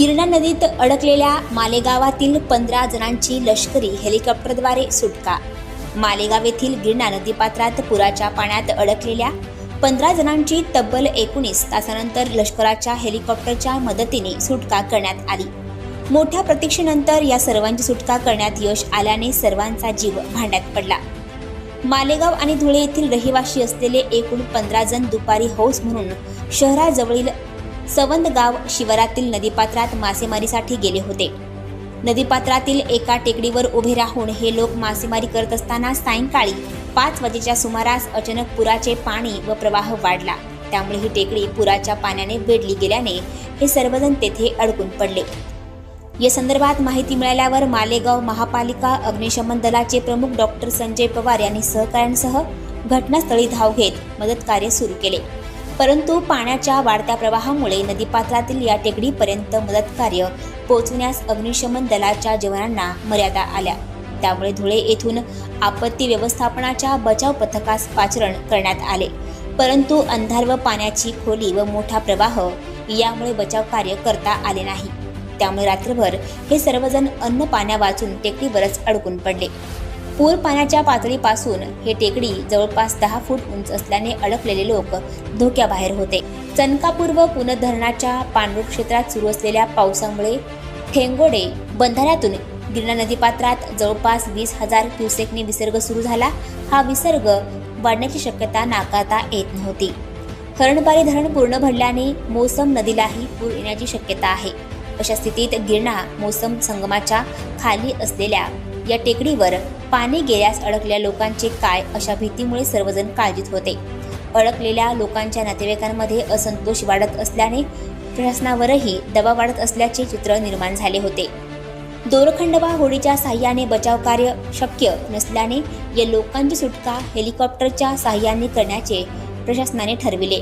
गिरणा नदीत अडकलेल्या मालेगावातील पंधरा जणांची लष्करी हेलिकॉप्टरद्वारे सुटका. मालेगाव येथील गिरणा नदीपात्रात पुराच्या पाण्यात अडकलेल्या पंधरा जणांची तब्बल एकोणीस तासानंतर लष्कराच्या हेलिकॉप्टरच्या मदतीने सुटका करण्यात आली. मोठ्या प्रतीक्षेनंतर या सर्वांची सुटका करण्यात यश आल्याने सर्वांचा जीव भांड्यात पडला. मालेगाव आणि धुळे येथील रहिवाशी असलेले एकूण पंधरा जण दुपारी हौस म्हणून शहराजवळील सवंदगाव शिवारातील नदीपात्रात मासेमारीसाठी गेले होते. नदीपात्रातील एका टेकडीवर उभे राहून हे लोक मासेमारी करत असताना सायंकाळी पाच वाजेच्या सुमारास अचानक पुराचे पाणी व प्रवाह वाढला. त्यामुळे ही टेकडी पुराच्या पाण्याने वेढली गेल्याने हे सर्वजण तेथे अडकून पडले. या संदर्भात माहिती मिळाल्यावर मालेगाव महापालिका अग्निशमन दलाचे प्रमुख डॉक्टर संजय पवार यांनी सहकाऱ्यांसह घटनास्थळी धाव घेत मदत कार्य सुरू केले. परंतु पाण्याच्या वाढत्या प्रवाहामुळे नदीपात्रातील या टेकडीपर्यंत मदत कार्य पोहोचवण्यास अग्निशमन दलाच्या जवानांना मर्यादा आल्या. त्यामुळे धुळे येथून आपत्ती व्यवस्थापनाच्या बचाव पथकास पाचरण करण्यात आले. परंतु अंधार व पाण्याची खोली व मोठा प्रवाह यामुळे बचाव कार्य करता आले नाही. त्यामुळे रात्रभर हे सर्वजण अन्न पाण्या वाचून टेकडीवरच अडकून पडले. पूर पाण्याच्या पातळीपासून हे टेकडी जवळपास दहा फूट उंच असल्याने अडकलेले लोक धोक्याबाहेर होते. चनकापूर व पुणे धरणाच्या पाणलोट क्षेत्रात सुरू असलेल्या पावसामुळे ठेंगोडे बंधाऱ्यातून गिरणा नदीपात्रात जवळपास वीस हजार क्युसेकने विसर्ग सुरू झाला. हा विसर्ग वाढण्याची शक्यता नाकारता येत नव्हती. हरणबारी धरण पूर्ण भरल्याने मोसम नदीलाही पूर येण्याची शक्यता आहे. अशा स्थितीत गिरणा मोसम संगमाच्या खाली असलेल्या या टेकडीवर पाणी गेल्यास अडकलेल्या लोकांचे काय अशा भीतीमुळे सर्वजण काळजीत होते? अडकलेल्या लोकांच्या नातेवाईकांमध्ये असंतोष वाढत असल्याने प्रशासनावरही दबाव वाढत असल्याचे चित्र निर्माण झाले होते. दोरखंडवा होडीच्या साह्याने बचाव कार्य शक्य नसल्याने या लोकांची सुटका हेलिकॉप्टरच्या साह्याने करण्याचे प्रशासनाने ठरविले.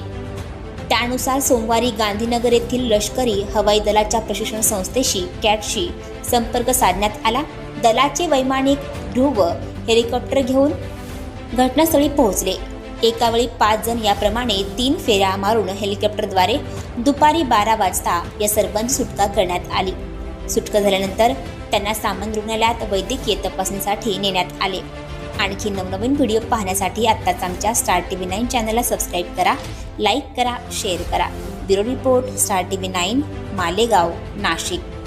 त्यानुसार सोमवारी गांधीनगर येथील लष्करी हवाई दलाच्या प्रशिक्षण संस्थेशी कॅटशी संपर्क साधण्यात आला. दलाचे वैमानिक ध्रुव हेलिकॉप्टर घेऊन घटनास्थळी पोहोचले. एकावेळी पाच जण याप्रमाणे तीन फेऱ्या मारून हेलिकॉप्टरद्वारे दुपारी बारा वाजता या सर्वांची सुटका करण्यात आली. सुटका झाल्यानंतर त्यांना सामान रुग्णालयात वैद्यकीय तपासणीसाठी नेण्यात आले. आणखी नवनवीन व्हिडिओ पाहण्यासाठी आत्ताच आमच्या स्टार टी व्ही नाईन चॅनलला सबस्क्राईब करा लाईक करा शेअर करा. Bureau report star T V nine Malegaon Nashik.